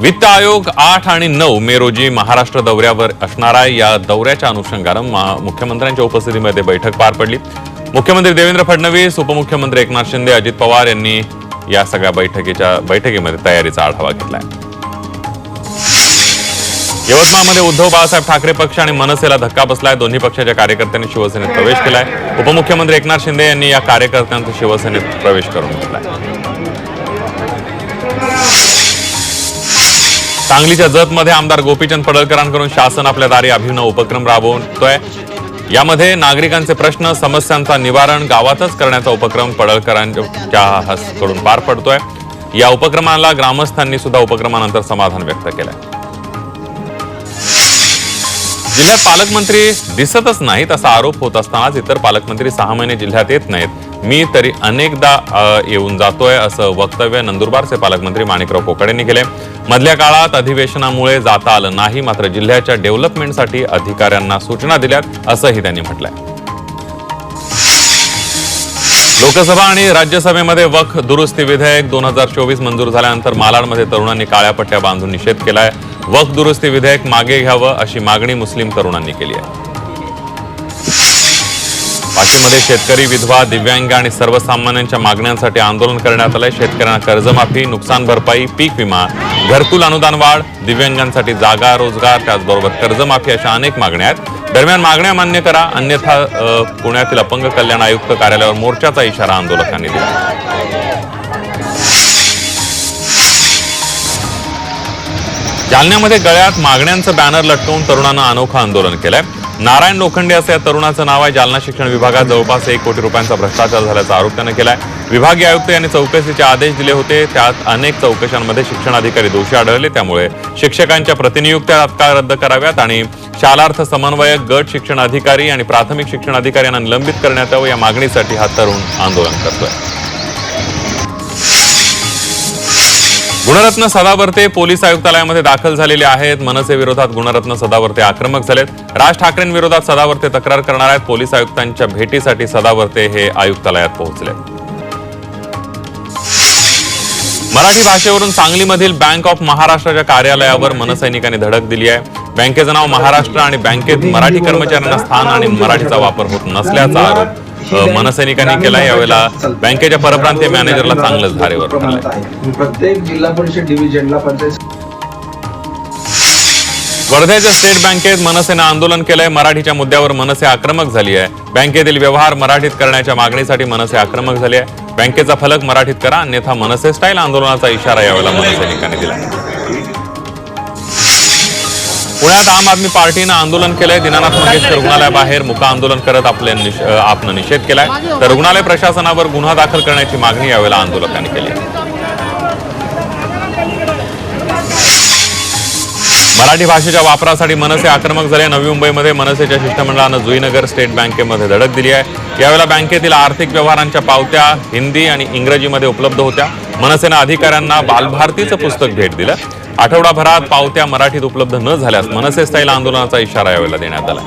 वित्त आयोग आठ आणि नऊ मे रोजी महाराष्ट्र दौऱ्यावर असणार आहे. या दौऱ्याच्या अनुषंगानं मुख्यमंत्र्यांच्या उपस्थितीमध्ये बैठक पार पडली. मुख्यमंत्री देवेंद्र फडणवीस उपमुख्यमंत्री एकनाथ शिंदे अजित पवार यांनी या सगळ्या बैठकीच्या बैठकीमध्ये तयारीचा आढावा घेतलाय. यवतमाळमध्ये उद्धव बाळासाहेब ठाकरे पक्ष आणि मनसेला धक्का बसलाय. दोन्ही पक्षाच्या कार्यकर्त्यांनी शिवसेनेत प्रवेश केलाय. उपमुख्यमंत्री एकनाथ शिंदे यांनी या कार्यकर्त्यांचा शिवसेनेत प्रवेश करून घेतलाय. सांगलीच्या जतमध्ये आमदार गोपीचंद पडळकरांकडून शासन आपल्या दारी अभिनव उपक्रम राबवतोय. यामध्ये नागरिकांचे प्रश्न समस्यांचा निवारण गावातच करण्याचा उपक्रम पडळकरांच्या हस्तकडून पार पडतोय. या उपक्रमाला ग्रामस्थांनी सुद्धा उपक्रमानंतर समाधान व्यक्त केलंय. जिल्ह्यात पालकमंत्री दिसतच नाहीत असा आरोप होत असतानाच इतर पालकमंत्री सहा महिने जिल्ह्यात येत नाहीत. मी तरी अनेकदा येऊन जातोय असं वक्तव्य नंदुरबारचे पालकमंत्री माणिकराव कोकडे केले मधल्या काळात अधिवेशनामुळे जाता आलं नाही मात्र जिल्ह्याच्या डेव्हलपमेंटसाठी अधिकाऱ्यांना सूचना दिल्यात असंही त्यांनी म्हटलंय. लोकसभा आणि राज्यसभेमध्ये वख दुरुस्ती विधेयक दोन हजार चोवीस मंजूर झाल्यानंतर मालाडमध्ये तरुणांनी काळ्या पट्ट्या बांधून निषेध केलाय. वख दुरुस्ती विधेयक मागे घ्यावं अशी मागणी मुस्लिम तरुणांनी केली आहे. वाशिममध्ये शेतकरी विधवा दिव्यांग आणि सर्वसामान्यांच्या मागण्यांसाठी आंदोलन करण्यात आलंय. शेतकऱ्यांना कर्जमाफी नुकसान भरपाई पीक विमा घरकुल अनुदान वाढ दिव्यांगांसाठी जागा रोजगार त्याचबरोबर कर्जमाफी अशा अनेक मागण्या आहेत. दरम्यान मागण्या मान्य करा. अन्यथा पुण्यातील अपंग कल्याण आयुक्त कार्यालयावर मोर्चाचा इशारा आंदोलकांनी दिला. जालन्यामध्ये गळ्यात मागण्यांचं बॅनर लटकवून तरुणानं अनोखं आंदोलन केलंय. नारायण लोखंडे असं या तरुणाचं नाव आहे. जालना शिक्षण विभागात जवळपास एक कोटी रुपयांचा भ्रष्टाचार झाल्याचा आरोप त्यानं केलाय. विभागीय आयुक्त यांनी चौकशीचे आदेश दिले होते. त्यात अनेक चौकशांमध्ये शिक्षण अधिकारी दोषी आढळले. त्यामुळे शिक्षकांच्या प्रतिनियुक्त्या तात्काळ रद्द कराव्यात आणि शालार्थ समन्वयक गट शिक्षण अधिकारी आणि प्राथमिक शिक्षण अधिकारी यांना निलंबित करण्यात यावं या मागणीसाठी हा तरुण आंदोलन करतोय. गुणरत्न सदावर्ते पोलीस आयुक्तालयामध्ये दाखल झालेले आहेत. मनसे विरोधात गुणरत्न सदावर्ते आक्रमक झालेत. राज ठाकरेंविरोधात सदावर्ते तक्रार करणार आहेत. पोलीस आयुक्तांच्या भेटीसाठी सदावर्ते हे आयुक्तालयात पोहोचले. मराठी भाषेवरून सांगलीमधील बँक ऑफ महाराष्ट्राच्या कार्यालयावर मनसैनिकांनी धडक दिली आहे. बँकेचं नाव महाराष्ट्र आणि बँकेत मराठी कर्मचाऱ्यांना स्थान आणि मराठीचा वापर होत नसल्याचा आरोप मनसैनिकांनी केला यावेळेला बँकेच्या परप्रांतीय मॅनेजरला चांगलंच धारेवर प्रत्येक जिल्हा परिषद डिव्हिजनला पंचायत वर्ध्याच्या स्टेट बँकेत मनसेनं आंदोलन केलंय. मराठीच्या मुद्द्यावर मनसे आक्रमक झाली आहे. बँकेतील व्यवहार मराठीत करण्याच्या मागणीसाठी मनसे आक्रमक झाली आहे. बँकेचा फलक मराठीत करा अन्यथा मनसे स्टाईल आंदोलनाचा इशारा यावेळेला मनसैनिकांनी दिला पुण्यात आम आदमी पार्टीनं आंदोलन केलंय. दिनानाथ मंगेशकर रुग्णालयाबाहेर मुका आंदोलन करत आपले आपण आपनं निषेध केलाय. तर रुग्णालय प्रशासनावर गुन्हा दाखल करण्याची मागणी यावेळेला आंदोलकांनी केली. मराठी भाषेच्या वापरासाठी मनसे आक्रमक झाले. नवी मुंबईमध्ये मनसेच्या शिष्टमंडळानं जुईनगर स्टेट बँकेमध्ये धडक दिली आहे. यावेळेला बँकेतील आर्थिक व्यवहारांच्या पावत्या हिंदी आणि इंग्रजीमध्ये उपलब्ध होत्या. मनसेनं अधिकाऱ्यांना बालभारतीचं पुस्तक भेट दिलं. आठवडाभरात पावत्या मराठीत उपलब्ध न झाल्यास मनसे स्टाईल आंदोलनाचा इशारा यावेळेला देण्यात आला.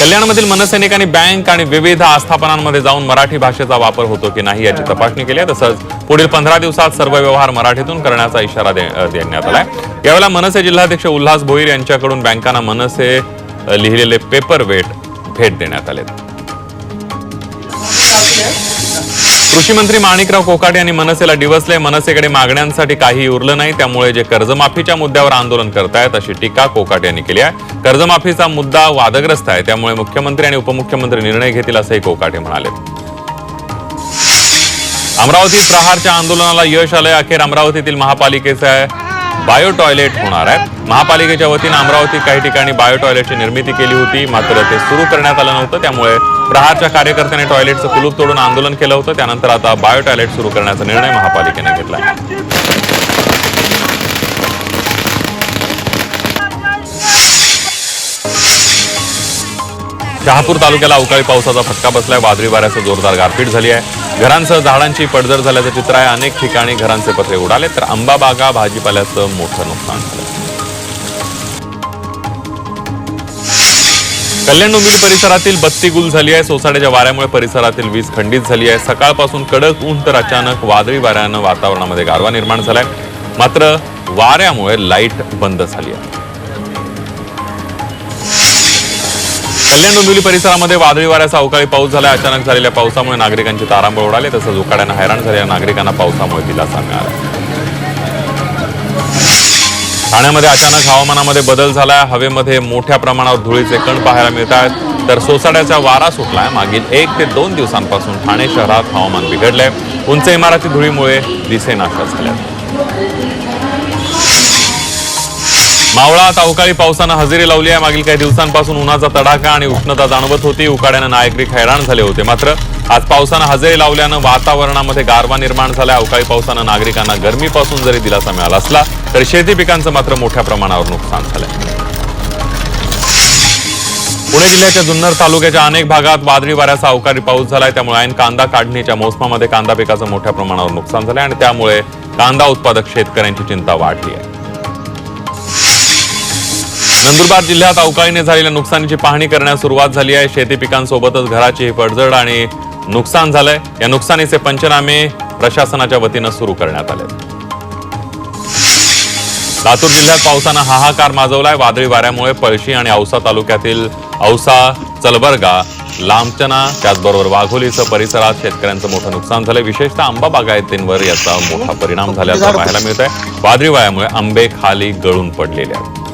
कल्याणमधील मनसैनिकांनी बँक आणि विविध आस्थापनांमध्ये जाऊन मराठी भाषेचा वापर होतो की नाही याची तपासणी केली आहे. तसंच पुढील पंधरा दिवसात सर्व व्यवहार मराठीतून करण्याचा इशारा दे- आला देण्यात यावेळेला मनसे जिल्हाध्यक्ष उल्हास भोईर यांच्याकडून बँकांना मनसे लिहिलेले पेपर वेट भेट देण्यात आले कृषी मंत्री माणिकराव कोकाटे यांनी मनसेला डिवसले. मनसेकडे मागण्यांसाठी काही उरलं नाही. त्यामुळे जे कर्जमाफीच्या मुद्द्यावर आंदोलन करतायत अशी टीका कोकाटे यांनी केली आहे. कर्जमाफीचा मुद्दा वादग्रस्त आहे. त्यामुळे मुख्यमंत्री आणि उपमुख्यमंत्री निर्णय घेतील असंही कोकाटे म्हणाले. अमरावतीत प्रहारच्या आंदोलनाला यश आलंय. अखेर अमरावतीतील महापालिकेचं बायो टॉयलेट होणार आहे. महापालिकेच्या वतीनं अमरावतीत काही ठिकाणी बायो टॉयलेटची निर्मिती केली होती. मात्र ते सुरू करण्यात आलं नव्हतं. त्यामुळे प्रहारच्या कार्यकर्त्यांनी टॉयलेटचं कुलूप तोडून आंदोलन केलं होतं. त्यानंतर आता बायो टॉयलेट सुरू करण्याचा निर्णय महापालिकेने घेतला शहापूर तालुक्याला अवकाळी पावसाचा फटका बसलाय. वादळी वाऱ्याचं जोरदार गारपीट झाली आहे. घरांसह झाडांची पडझड झाल्याचं चित्र आहे. अनेक ठिकाणी घरांचे पत्रे उडाले तर आंबा बागा भाजीपाल्याचं मोठं नुकसान झालं. कल्याण डोंबिवली परिसरातील बत्ती गुल झाली आहे. सोसाट्याच्या वाऱ्यामुळे परिसरातील वीज खंडित झाली आहे. सकाळपासून कडक ऊन तर अचानक वादळी वाऱ्यानं वातावरणामध्ये गारवा निर्माण झालाय. मात्र वाऱ्यामुळे लाइट बंद झाली आहे. कल्याण डोंबिवली परिसरामध्ये वादळी वाऱ्याचा अवकाळी पाऊस झाला अचानक झालेल्या पावसामुळे नागरिकांची तारांबळ उडाली. तसंच उकाड्यानं हैराण झालेल्या नागरिकांना पावसामुळे दिलासा मिळाला. ठाण्यामध्ये अचानक हवामानामध्ये बदल झालाय. हवेमध्ये मोठ्या प्रमाणावर धुळीचे कण पाहायला मिळत आहेत तर सोसाट्याचा वारा सुटलाय. मागील एक ते दोन दिवसांपासून ठाणे शहरात हवामान बिघडलंय. उंच इमारती धुळीमुळे दिसेनाशा झाल्या मावळात अवकाळी पावसानं हजेरी लावली आहे. मागील काही दिवसांपासून उन्हाचा तडाखा आणि उष्णता जाणवत होती. उकाड्यानं नागरिक हैराण झाले होते. मात्र आज पावसानं हजेरी लावल्यानं वातावरणामध्ये गारवा निर्माण झाला अवकाळी पावसानं नागरिकांना गरमीपासून जरी दिलासा मिळाला असला तरी शेती पिकांचं मात्र मोठ्या प्रमाणावर नुकसान झालंय. पुणे जिल्ह्याच्या जुन्नर तालुक्याच्या अनेक भागात वादळी वाऱ्याचा अवकाळी पाऊस झालाय. त्यामुळे ऐन कांदा काढणीच्या मोसमामध्ये कांदा पिकाचं मोठ्या प्रमाणावर नुकसान झालंय आणि त्यामुळे कांदा उत्पादक शेतकऱ्यांची चिंता वाढली आहे. नंदुरबार जिल्ह्यात अवकाळीने झालेल्या नुकसानीची पाहणी करण्यास सुरुवात झाली आहे. शेती पिकांसोबतच घराची पडझड आणि नुकसान झालंय. या नुकसानीचे पंचनामे प्रशासनाच्या वतीनं सुरू करण्यात आले लातूर जिल्ह्यात पावसानं हाहाकार माजवलाय. वादळी वाऱ्यामुळे पळशी आणि औसा तालुक्यातील औसा चलबर्गा लांबचना त्याचबरोबर वाघोलीचं परिसरात शेतकऱ्यांचं मोठं नुकसान झालंय. विशेषतः आंबा बागायतींवर याचा मोठा परिणाम झाल्याचं पाहायला मिळत आहे वादळी वाऱ्यामुळे आंबे खाली गळून पडलेले आहेत.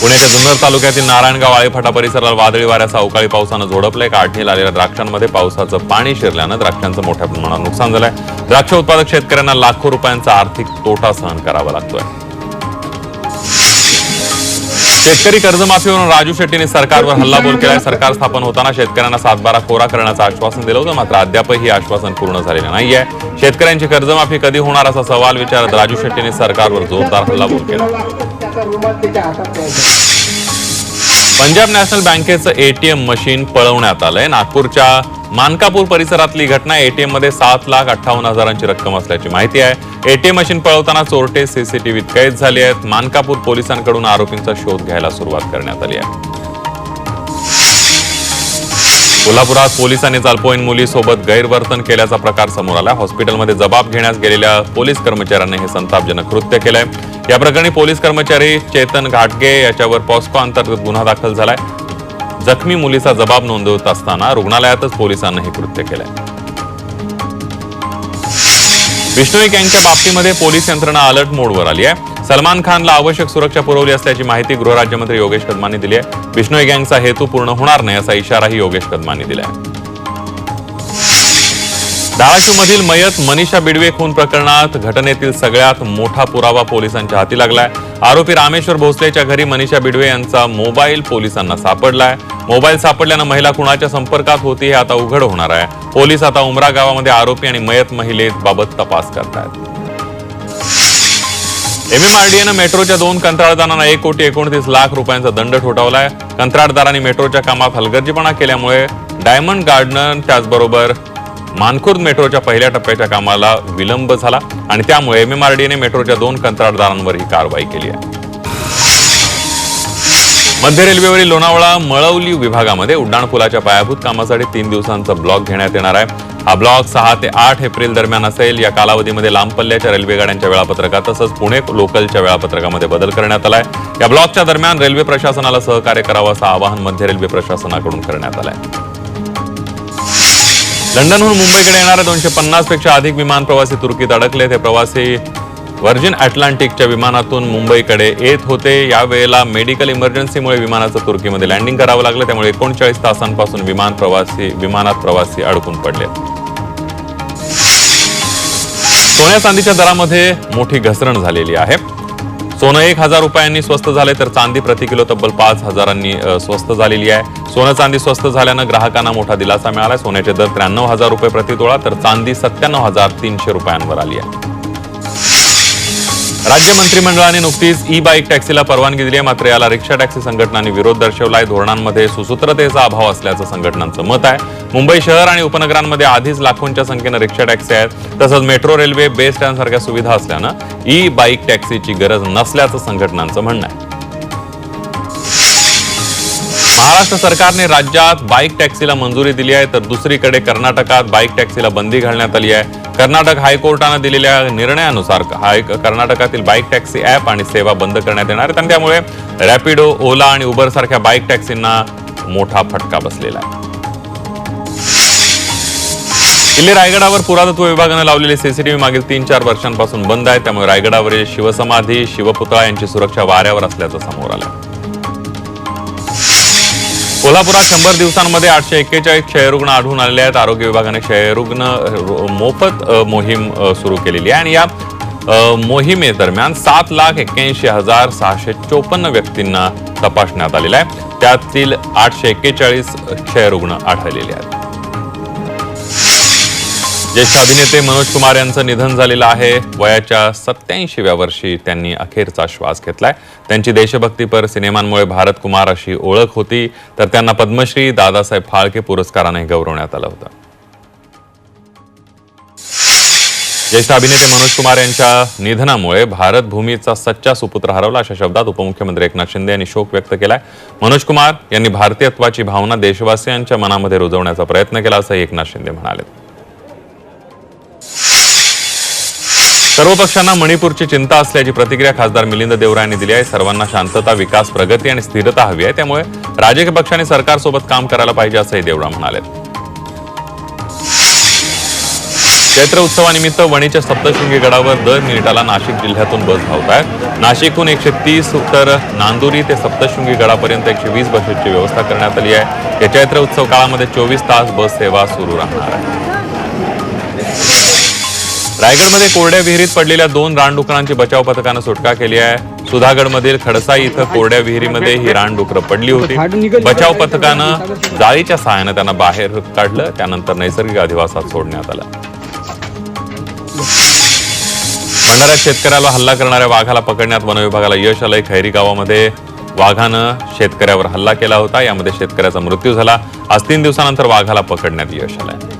पुण्याच्या जुन्नर तालुक्यातील नारायणगाव आळेफाटा परिसराला वादळी वाऱ्याचा अवकाळी पावसानं झोडपलंय काढणीला आलेल्या द्राक्षांमध्ये पावसाचं पाणी शिरल्यानं द्राक्षांचं मोठ्या प्रमाणात नुकसान झालंय. द्राक्ष उत्पादक शेतकऱ्यांना लाखो रुपयांचा आर्थिक तोटा सहन करावा लागतोय. शेतकरी कर्जमाफीवरून राजू शेट्टीने सरकारवर हल्लाबोल केलाय. सरकार स्थापन होताना शेतकऱ्यांना सातबारा कोरा करण्याचं आश्वासन दिलं होतं. मात्र अद्यापही आश्वासन पूर्ण झालेलं नाहीये. शेतकऱ्यांची कर्जमाफी कधी होणार असा सवाल विचारत राजू शेट्टीने सरकारवर जोरदार हल्लाबोल केला. पंजाब नॅशनल बँकेचं एटीएम मशीन पळवण्यात आलंय. नागपूरच्या मानकापूर परिसरातली घटना एटीएममध्ये सात लाख अठ्ठावन्न हजारांची रक्कम असल्याची माहिती आहे. एटीएम मशीन पळवताना चोरटे सीसीटीव्हीत कैद झाले आहेत. मानकापूर पोलिसांकडून आरोपींचा शोध घ्यायला सुरुवात करण्यात आली आहे. कोल्हापुरात पोलिसांनी चालपोईन मुलीसोबत गैरवर्तन केल्याचा प्रकार समोर आला. हॉस्पिटलमध्ये जबाब घेण्यास गेलेल्या पोलीस कर्मचाऱ्यांनी हे संतापजनक कृत्य केलंय. या प्रकरणी पोलीस कर्मचारी चेतन घाटगे याच्यावर पॉस्को अंतर्गत गुन्हा दाखल झालाय. जखमी मुलीचा जबाब नोंदवत असताना रुग्णालयातच पोलिसांनी हे कृत्य केलंय विष्णुईक गँगच्या बाबतीमध्ये पोलीस यंत्रणा अलर्ट मोडवर आली आहे. सलमान खानला आवश्यक सुरक्षा पुरवली असल्याची माहिती गृहराज्यमंत्री योगेश कदमांनी दिली आहे. विष्णू गँगचा हेतू पूर्ण होणार नाही असा इशाराही योगेश कदमांनी दिला आहे. धाराशिवमधील मयत मनीषा बिडवे खून प्रकरणात घटनेतील सगळ्यात मोठा पुरावा पोलिसांच्या हाती लागलाय आरोपी रामेश्वर भोसलेच्या घरी मनीषा बिडवे यांचा मोबाईल पोलिसांना सापडलाय. मोबाईल सापडल्यानं महिला कुणाच्या संपर्कात होती हे आता उघड होणार आहे. पोलीस आता उमरा गावामध्ये आरोपी आणि मयत महिलेबाबत तपास करतायत. एमएमआरडीएनं मेट्रोच्या दोन कंत्राटदारांना एक कोटी एकोणतीस लाख रुपयांचा दंड ठोठावलाय. कंत्राटदारांनी मेट्रोच्या कामात हलगर्जीपणा केल्यामुळे डायमंड गार्डन त्याचबरोबर मानखुर्द मेट्रोच्या पहिल्या टप्प्याच्या कामाला विलंब झाला आणि त्यामुळे एमएमआरडीने मेट्रोच्या दोन कंत्राटदारांवर ही कारवाई केली आहे. मध्य रेल्वेवरील लोणावळा मळवली विभागामध्ये उड्डाणपुलाच्या पायाभूत कामासाठी तीन दिवसांचा ब्लॉक घेण्यात येणार आहे. हा ब्लॉक सहा ते आठ एप्रिल दरम्यान असेल. या कालावधीमध्ये लांब पल्ल्याच्या रेल्वे गाड्यांच्या वेळापत्रकात तसंच पुणे लोकलच्या वेळापत्रकामध्ये बदल करण्यात आलाय. या ब्लॉकच्या दरम्यान रेल्वे प्रशासनाला सहकार्य करावं असं आवाहन मध्य रेल्वे प्रशासनाकडून करण्यात आलंय. लंडनहून मुंबईकडे येणाऱ्या दोनशे पन्नासपेक्षा अधिक विमान प्रवासी तुर्कीत अडकले. ते प्रवासी व्हर्जिन अटलांटिकच्या विमानातून मुंबईकडे येत होते. यावेळेला मेडिकल इमर्जन्सीमुळे विमानाचं तुर्कीमध्ये लँडिंग करावं लागलं. त्यामुळे एकोणचाळीस तासांपासून विमान प्रवासी विमानात प्रवासी अडकून पडले. सोन्या चांदीच्या दरामध्ये मोठी घसरण झालेली आहे. सोनं एक हजार रुपयांनी स्वस्त झाले तर चांदी प्रति किलो तब्बल पाच हजारांनी स्वस्त झालेली आहे. सोनं चांदी स्वस्त झाल्यानं ग्राहकांना मोठा दिलासा मिळाला सोन्याचे दर त्र्याण्णव हजार रुपये प्रति तोळा तर चांदी सत्त्याण्णव हजार तीनशे रुपयांवर आली आहे. राज्य मंत्रिमंडळाने नुकतीच ई बाईक टॅक्सीला परवानगी दिली आहे. मात्र याला रिक्षा टॅक्सी संघटनांनी विरोध दर्शवलाय. धोरणांमध्ये सुसूत्रतेचा अभाव असल्याचं संघटनांचं मत आहे. मुंबई शहर आणि उपनगरांमध्ये आधीच लाखोंच्या संख्येनं रिक्षा टॅक्सी आहेत. तसंच मेट्रो रेल्वे बेस स्टँडसारख्या सुविधा असल्यानं ई बाईक टॅक्सीची गरज नसल्याचं संघटनांचं म्हणणं आहे. महाराष्ट्र सरकारने राज्यात बाईक टॅक्सीला मंजुरी दिली आहे. तर दुसरीकडे कर्नाटकात बाईक टॅक्सीला बंदी घालण्यात आली आहे. कर्नाटक हायकोर्टानं दिलेल्या निर्णयानुसार हाय कर्नाटकातील बाईक टॅक्सी ॲप आणि सेवा बंद करण्यात येणार आहेत आणि त्यामुळे रॅपिडो ओला आणि उबर सारख्या बाईक टॅक्सींना मोठा फटका बसलेला आहे. किल्ले रायगडावर पुरातत्व विभागानं लावलेले सीसीटीव्ही मागील तीन चार वर्षांपासून बंद आहे. त्यामुळे रायगडावरील शिवसमाधी शिवपुतळा यांची सुरक्षा वाऱ्यावर असल्याचं समोर आलं. कोल्हापुरात शंभर दिवसांमध्ये आठशे एक्केचाळीस क्षयरुग्ण आढळून आलेले आहेत. आरोग्य विभागाने क्षयरुग्ण मोफत मोहीम सुरू केलेली आहे. आणि या मोहिमेदरम्यान सात लाख एक्क्याऐंशी हजार सहाशे चोपन्न व्यक्तींना तपासण्यात आलेलं आहे. त्यातील आठशे एक्केचाळीस क्षयरुग्ण आढळलेले आहेत. ज्येष्ठ अभिनेते मनोज कुमार यांचं निधन झालेलं आहे. वयाच्या सत्याऐंशीव्या वर्षी त्यांनी अखेरचा श्वास घेतलाय. त्यांची देशभक्तीपर सिनेमांमुळे भारत कुमार अशी ओळख होती. तर त्यांना पद्मश्री दादासाहेब फाळके पुरस्काराने गौरवण्यात आलं होतं. ज्येष्ठ अभिनेते मनोज कुमार यांच्या निधनामुळे भारत भूमीचा सच्चा सुपुत्र हरवला अशा शब्दात उपमुख्यमंत्री एकनाथ शिंदे यांनी शोक व्यक्त केलाय. मनोज कुमार यांनी भारतीयत्वाची भावना देशवासियांच्या मनामध्ये रुजवण्याचा प्रयत्न केला असंही एकनाथ शिंदे म्हणाले. सर्व पक्षांना मणिपूरची चिंता असल्याची प्रतिक्रिया खासदार मिलिंद देवरा यांनी दिली आहे. सर्वांना शांतता विकास प्रगती आणि स्थिरता हवी आहे. त्यामुळे राजकीय पक्षांनी सरकारसोबत काम करायला पाहिजे असंही देवरा म्हणाले. चैत्र उत्सवानिमित्त वणीच्या सप्तशृंगी गडावर दर मिनिटाला नाशिक जिल्ह्यातून बस धावत आहेत नाशिकहून एकशे तीस तर नांदुरी ते सप्तशृंगी गडापर्यंत एकशे वीस बसेसची व्यवस्था करण्यात आली आहे. या चैत्र उत्सव काळामध्ये चोवीस तास बस सेवा सुरू राहणार आहे. रायगडमध्ये कोरड्या विहिरीत पडलेल्या दोन रानडुकरांची बचाव पथकानं सुटका केली आहे. सुधागडमधील खडसाई इथं कोरड्या विहिरीमध्ये ही रानडुकरं पडली होती. बचाव पथकानं जाळीच्या सहाय्यानं त्यांना बाहेर काढलं. त्यानंतर नैसर्गिक अधिवासात सोडण्यात आलं. भंडाऱ्यात शेतकऱ्याला हल्ला करणाऱ्या वाघाला पकडण्यात वनविभागाला यश आलंय. खैरी गावामध्ये वाघानं शेतकऱ्यावर हल्ला केला होता. यामध्ये शेतकऱ्याचा मृत्यू झाला. आज तीन दिवसानंतर वाघाला पकडण्यात यश आलंय.